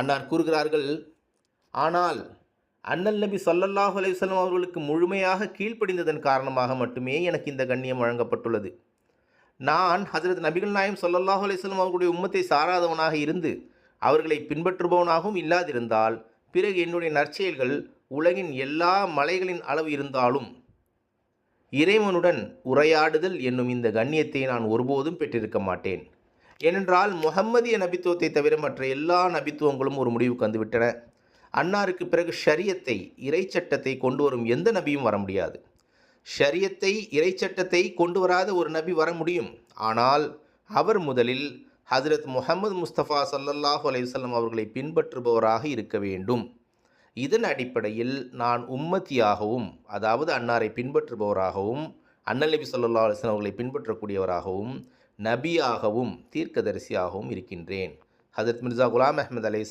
அன்னார் கூறுகிறார்கள் ஆனால் அண்ணல் நபி ஸல்லல்லாஹு அலைஹி அவர்களுக்கு முழுமையாக கீழ்ப்படிந்ததன் காரணமாக மட்டுமே எனக்கு இந்த கண்ணியம் வழங்கப்பட்டுள்ளது. நான் ஹசரத் நபிகள் நாயம் ஸல்லல்லாஹு அலைவலம் அவர்களுடைய உம்மத்தை சாராதவனாக இருந்து அவர்களை பின்பற்றுபவனாகவும் இல்லாதிருந்தால் பிறகு என்னுடைய நற்செயல்கள் உலகின் எல்லா மலைகளின் அளவு இருந்தாலும் இறைவனுடன் உரையாடுதல் என்னும் இந்த கண்ணியத்தை நான் ஒருபோதும் பெற்றிருக்க மாட்டேன். ஏனென்றால் முகம்மதிய நபித்துவத்தை தவிர மற்ற எல்லா நபித்துவங்களும் ஒரு முடிவுக்கு வந்துவிட்டன. அன்னாருக்கு பிறகு ஷரியத்தை இறைச்சட்டத்தை கொண்டு வரும் எந்த நபியும் வர முடியாது. ஷரியத்தை இறைச்சட்டத்தை கொண்டு வராத ஒரு நபி வர முடியும். ஆனால் அவர் முதலில் ஹஜரத் முகமது முஸ்தபா சல்லல்லாஹு அலைஹி அவர்களை பின்பற்றுபவராக இருக்க வேண்டும். இதன் அடிப்படையில் நான் உம்மத்தியாகவும் அதாவது அன்னாரை பின்பற்றுபவராகவும் அண்ணல் நபி ஸல்லல்லாஹு அலிஸ்லாம் அவர்களை பின்பற்றக்கூடியவராகவும் நபியாகவும் தீர்க்கதரிசியாகவும் இருக்கின்றேன். ஹஜரத் மிர்சா குலாம் அஹமது அலை